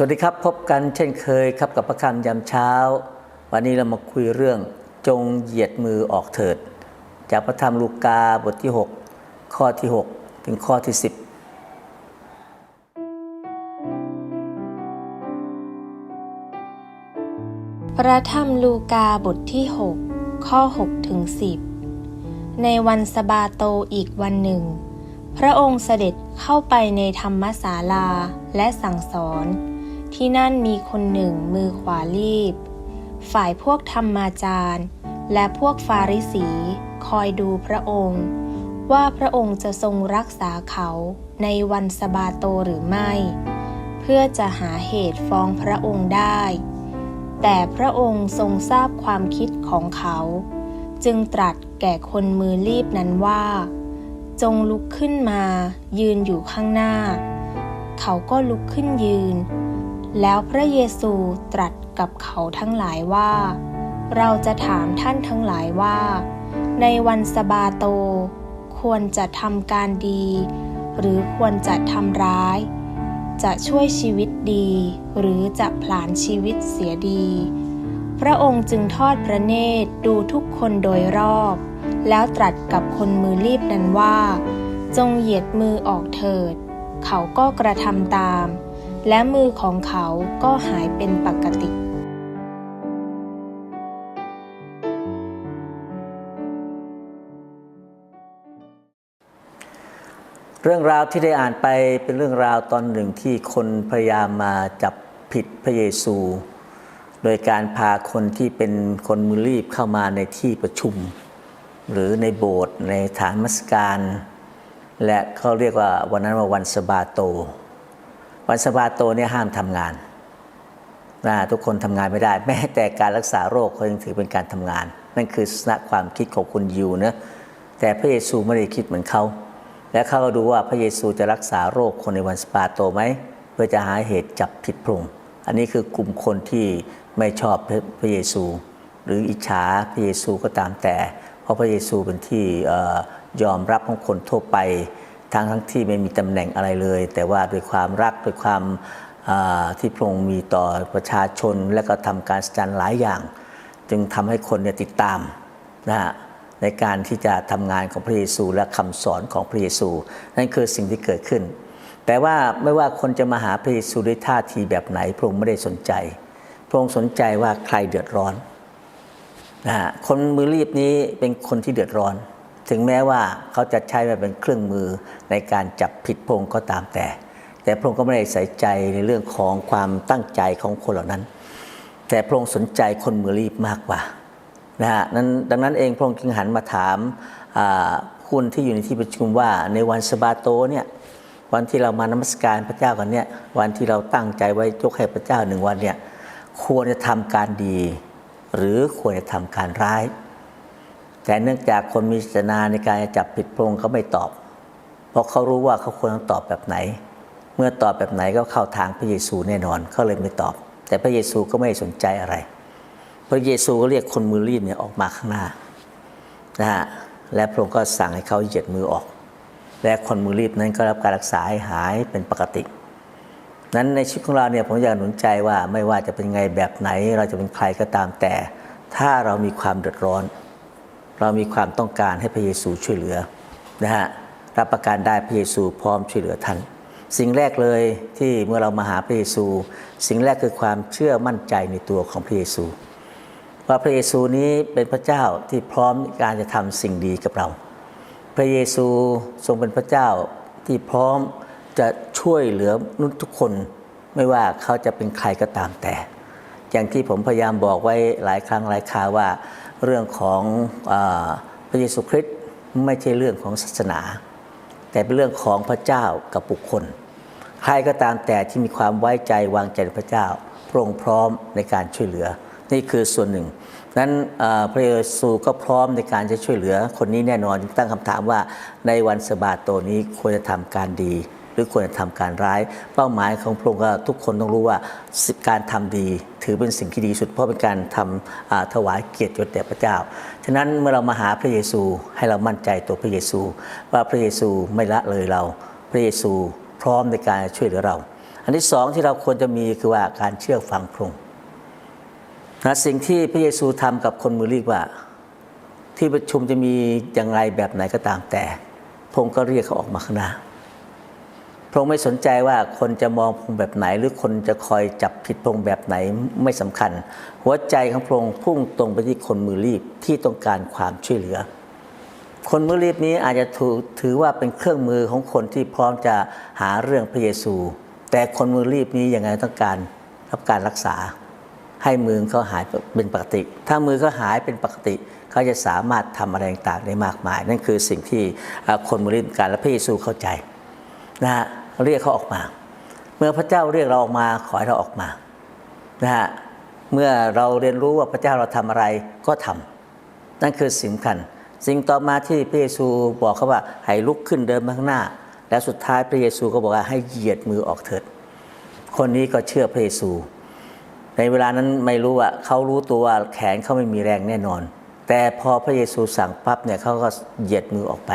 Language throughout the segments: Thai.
สวัสดีครับ พบกันเช่นเคยครับกับพระคำยามเช้า วันนี้เรามาคุยเรื่องจงเหยียดมือออกเถิด จากพระธรรมลูกาบทที่ 6 ข้อที่ 6 ถึงข้อที่ 10 พระธรรมลูกาบทที่ 6 ข้อ6ถึง10 ในวันสบาโตอีกวันหนึ่ง พระองค์เสด็จเข้าไปในธรรมศาลาและสั่งสอน ที่นั่นมีคนหนึ่งมือขวาลีบ ฝ่ายพวกธรรมาจารย์ และพวกฟาริสี คอยดูพระองค์ ว่าพระองค์จะทรงรักษาเขาในวันสบาโตหรือไม่ เพื่อจะหาเหตุฟ้องพระองค์ได้ แต่พระองค์ทรงทราบความคิดของเขา จึงตรัสแก่คนมือรีบนั้นว่า จงลุกขึ้นมา ยืนอยู่ข้างหน้า เขาก็ลุกขึ้นยืน แล้วพระเยซูตรัสกับเขาทั้งหลายว่า เราจะถามท่านทั้งหลายว่า ในวันสบาโต ควรจะทำการดี หรือควรจะทำร้าย จะช่วยชีวิตดี หรือจะผลาญชีวิตเสียดี พระองค์จึงทอดพระเนตรดูทุกคนโดยรอบ แล้วตรัสกับคนมือรีบนั้นว่า จงเหยียดมือออกเถิด เขาก็กระทำตาม และมือของเขาก็หายเป็นปกติเรื่องราวที่ได้อ่านไปเป็นเรื่องราวตอนหนึ่งที่คนพยายามมาจับผิดพระเยซู โดยการพาคนที่เป็นคนมือรีบเข้ามาในที่ประชุม หรือในโบสถ์ในฐานมัสการ และเขาเรียกว่าวันนั้นว่าวันสบาโต วันสบาโตเนี่ยห้ามทำงานนะทุกคนทำงานไม่ได้ แม้แต่การรักษาโรคเขายังถือเป็นการทำงาน นั่นคือลักษณะความคิดของคนยิวนะแต่พระเยซูไม่ได้คิดเหมือนเขา และเขาก็ดูว่าพระเยซูจะรักษาโรคคนในวันสปาโตไหมเพื่อจะหาเหตุจับผิดพระองอันนี้คือกลุ่มคนที่ไม่ชอบพระเยซู หรืออิจฉาพระเยซูก็ตามแต่ เพราะพระเยซูเป็นที่ออยอมรับของคนทั่วไป ทั้งทั้งที่ไม่มีตำแหน่งอะไรเลย แต่ว่าด้วยความรักด้วยความาที่พระองค์มีต่อประชาชน และก็ทำการสัจจ์หลายอย่าง จึงทำให้คนเนี่ยติดตามนะฮะในการที่จะทำงานของพระเยซูและคำสอนของพระเยซู นั่นคือสิ่งที่เกิดขึ้น แต่ว่าไม่ว่าคนจะมาหาพระเยซูด้วยท่าทีแบบไหน พระองค์ไม่ได้สนใจ พระองค์สนใจว่าใครเดือดร้อนนะฮะคนมือรีบนี้เป็นคนที่เดือดร้อน ถึงแม้ว่าเขาจะใช้มาเป็นเครื่องมือในการจับผิดพงก็ตามแต่ แต่พระองค์ก็ไม่ได้ใส่ใจในเรื่องของความตั้งใจของคนเหล่านั้น แต่พระองค์สนใจคนมือรีบมากกว่านะฮะนั้นดังนั้นเองพระองค์จึงหันมาถามคุณที่อยู่ในที่ประชุมว่าในวันสบาโตเนี่ยวันที่เรามานมัสการพระเจ้ากันเนี่ยวันที่เราตั้งใจไว้ยกให้พระเจ้าหนึ่งวันเนี่ยควรจะทำการดี หรือควรจะทำการร้าย แต่เนื่องจากคนมีเจตนาในการจะจับผิดพระองค์เขาไม่ตอบ เพราะเขารู้ว่าเขาควรต้องตอบแบบไหน เมื่อตอบแบบไหนก็เข้าทางพระเยซูแน่นอนเขาเลยไม่ตอบ แต่พระเยซูก็ไม่สนใจอะไร พระเยซูก็เรียกคนมือรีบเนี่ยออกมาข้างหน้านะฮะและพระองค์ก็สั่งให้เขาเหยียดมือออก และคนมือรีบนั้นก็รับการรักษาให้หายเป็นปกตินั้นในชีวิตของเราเนี่ยผมอยากหนุนใจว่าไม่ว่าจะเป็นไงแบบไหน เราจะเป็นใครก็ตามแต่ ถ้าเรามีความเดือดร้อน เรามีความต้องการให้พระเยซูช่วยเหลือนะฮะรับประกันได้พระเยซูพร้อมช่วยเหลือท่าน สิ่งแรกเลยที่เมื่อเรามาหาพระเยซู สิ่งแรกคือความเชื่อมั่นใจในตัวของพระเยซู ว่าพระเยซูนี้เป็นพระเจ้าที่พร้อมในการจะทำสิ่งดีกับเรา พระเยซูทรงเป็นพระเจ้าที่พร้อมจะช่วยเหลือนุษย์ทุกคนไม่ว่าเขาจะเป็นใครก็ตามแต่ อย่างที่ผมพยายามบอกไว้หลายครั้งหลายคราวว่า เรื่องของอพระเยซูคริสต์ไม่ใช่เรื่องของศาสนา แต่เป็นเรื่องของพระเจ้ากับบุคคล ใครก็ตามแต่ที่มีความไว้ใจวางใจพระเจ้าพระองค์พร้อมในการช่วยเหลือ นี่คือส่วนหนึ่งนั้นพระเยซูก็พร้อมในการจะช่วยเหลือ คนนี้แน่นอนตั้งคำถามว่าในวันสะบาโตนี้ควรจะทำการดี รือควรจะทำการร้าย เป้าหมายของพระองค์ก็ทุกคนต้องรู้ว่าการทำดี ถือเป็นสิ่งที่ดีสุด เพราะเป็นการทำอ่าถวายเกียรติยศแด่พระเจ้า ฉะนั้นเมื่อเรามาหาพระเยซูให้เรามั่นใจตัวพระเยซู ว่าพระเยซูไม่ละเลยเรา พระเยซูพร้อมในการช่วยเหลือเรา อันที่สองที่เราควรจะมีคือว่าการเชื่อฟังพระองค์นะสิ่งที่พระเยซูทำกับคนมือรีบว่า ที่ประชุมจะมีอย่างไรแบบไหนก็ตามแต่พงค์ก็เรียกเขาออกมาข้างหน้า ระองค์ไม่สนใจว่าคนจะมองพระองค์แบบไหน หรือคนจะคอยจับผิดพระองค์แบบไหนไม่สำคัญ หัวใจของพระองค์พุ่งตรงไปที่คนมือรีบที่ต้องการความช่วยเหลือ คนมือรีบนี้อาจจะถูกถือว่าเป็นเครื่องมือของคนที่พร้อมจะหาเรื่องพระเยซู แต่คนมือรีบนี้ยังไงต้องการรับการรักษา ให้มือเขาหายเป็นปกติ ถ้ามือเขาหายเป็นปกติเขาจะสามารถทำอะไรต่างๆได้มากมาย นั่นคือสิ่งที่คนมือรีบการและพระเยซูเข้าใจนะฮะ เรียกเขาออกมา เมื่อพระเจ้าเรียกเราออกมาขอให้เราออกมานะฮะเมื่อเราเรียนรู้ว่าพระเจ้าเราทำอะไรก็ทำนั่นคือสิ่งสำคัญ สิ่งต่อมาที่พระเยซูบอกเขาว่าให้ลุกขึ้นเดินมาข้างหน้า แล้วสุดท้ายพระเยซูก็บอกว่าให้เหยียดมือออกเถิด คนนี้ก็เชื่อพระเยซู ในเวลานั้นไม่รู้ว่าเขารู้ตัวว่าแขนเขาไม่มีแรงแน่นอน แต่พอพระเยซูสั่งปั๊บเนี่ยเขาก็เหยียดมือออกไป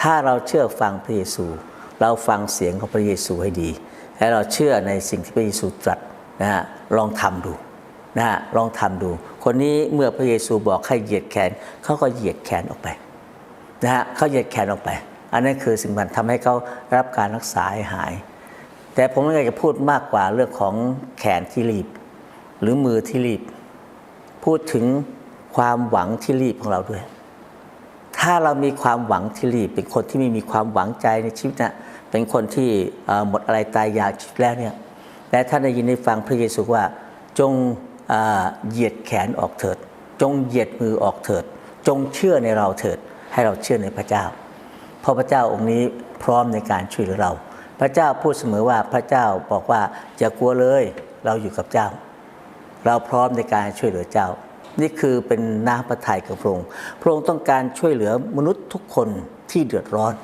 ถ้าเราเชื่อฟังพระเยซู เราฟังเสียงของพระเยซูให้ดี และเราเชื่อในสิ่งที่พระเยซูตรัสนะฮะลองทำดูนะฮะลองทำดู คนนี้เมื่อพระเยซูบอกให้เหยียดแขนเขาก็เหยียดแขนออกไปนะฮะเขาเหยียดแขนออกไป อันนั้นคือสิ่งมันทำให้เขารับการรักษาให้หาย แต่ผมอยากจะพูดมากกว่าเรื่องของแขนที่รีบ หรือมือที่รีบ พูดถึงความหวังที่รีบของเราด้วย ถ้าเรามีความหวังที่รีบ เป็นคนที่ไม่มีความหวังใจในชีวิตนะเป็นคนที่หมดอะไรตายอยากชีวิตแล้วเนี่ยและท่านได้ยินได้ฟังพระเยซูว่าจงเอ่อเหยียดแขนออกเถิด จงเหยียดมือออกเถิด จงเชื่อในเราเถิด ให้เราเชื่อในพระเจ้า เพราะพระเจ้าองค์นี้พร้อมในการช่วยเหลือเรา พระเจ้าพูดเสมอว่าพระเจ้าบอกว่าอย่ากลัวเลย เราอยู่กับเจ้า เราพร้อมในการช่วยเหลือเจ้า นี่คือเป็นน้ำพระทัยของพระองค์ พระองค์ต้องการช่วยเหลือมนุษย์ทุกคนที่เดือดร้อน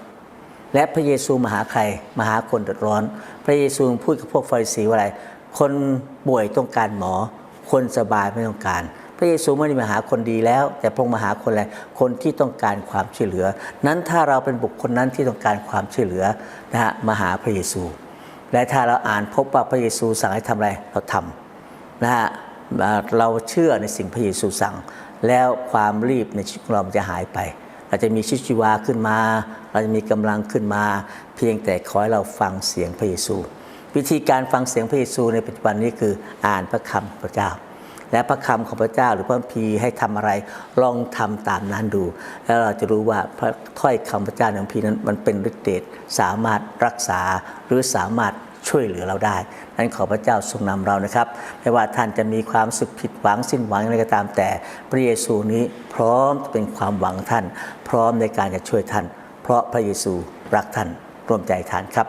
และพระเยซูมาหาใครมาหาคนเดือดร้อน พระเยซูพูดกับพวกฟาริสีว่าอะไร คนป่วยต้องการหมอ คนสบายไม่ต้องการ พระเยซูไม่ได้มาหาคนดีแล้ว แต่พระองค์มาหาคนอะไร คนที่ต้องการความช่วยเหลือ นั้นถ้าเราเป็นบุคคลนั้นที่ต้องการความช่วยเหลือนะฮะมาหาพระเยซู และถ้าเราอ่านพบว่าพระเยซูสั่งให้ทำอะไรเราทำนะฮะ เราเชื่อในสิ่งพระเยซูสั่ง แล้วความรีบในชีวิตของเราจะหายไป เราจะมีชีวิตชีวาขึ้นมา เราจะมีกำลังขึ้นมา เพียงแต่ขอให้เราฟังเสียงพระเยซู วิธีการฟังเสียงพระเยซูในปัจจุบันนี้คืออ่านพระคำพระเจ้า และพระคำของพระเจ้าหรือพระคัมภีร์ให้ทำอะไรลองทำตามนั้นดู แล้วเราจะรู้ว่าพระถ้อยคำพระเจ้าในคัมภีร์นั้นมันเป็นฤทธิ์เดชสามารถรักษาหรือสามารถ ช่วยเหลือเราได้ นั้นขอพระเจ้าทรงนำเรานะครับ ไม่ว่าท่านจะมีความสุขผิดหวังสิ้นหวังอะไรก็ตามแต่ พระเยซูนี้พร้อมเป็นความหวังท่าน พร้อมในการจะช่วยท่าน เพราะพระเยซูรักท่านร่วมใจท่านครับ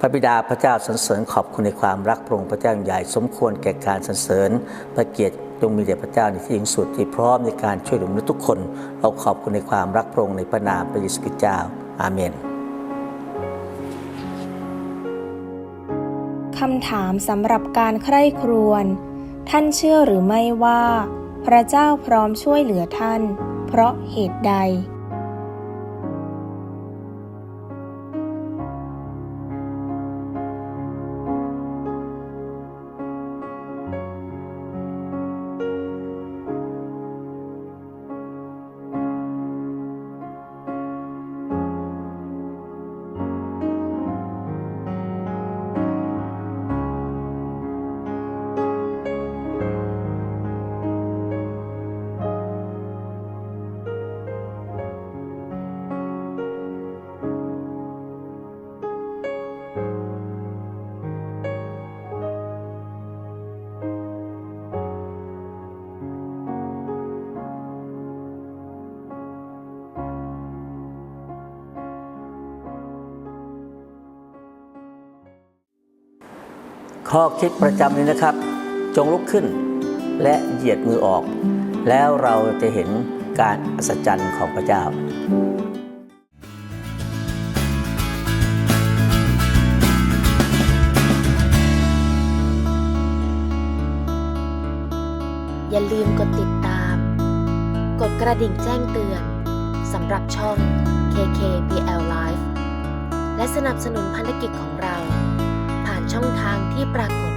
พระบิดาพระเจ้าสรรเสริญขอบคุณในความรักพระองค์พระเจ้าใหญ่สมควรแก่การสรรเสริญพระเกียรติจงมีแด่พระเจ้าในที่ยิ่งสุดที่พร้อมในการช่วยเหลือมนุษย์ทุกคน เราขอบคุณในความรักพระองค์ในพระนามพระเยซูคริสต์เจ้า อาเมน คำถามสำหรับการใคร่ครวญท่านเชื่อหรือไม่ว่า พระเจ้าพร้อมช่วยเหลือท่าน เพราะเหตุใด ข้อคิดประจำนี้นะครับ จงลุกขึ้นและเหยียดมือออก แล้วเราจะเห็นการอัศจรรย์ของพระเจ้าอย่าลืมกดติดตาม กดกระดิ่งแจ้งเตือนสำหรับช่อง KKBL Live และสนับสนุนพันธกิจของเรา ช่องทางที่ปรากฏ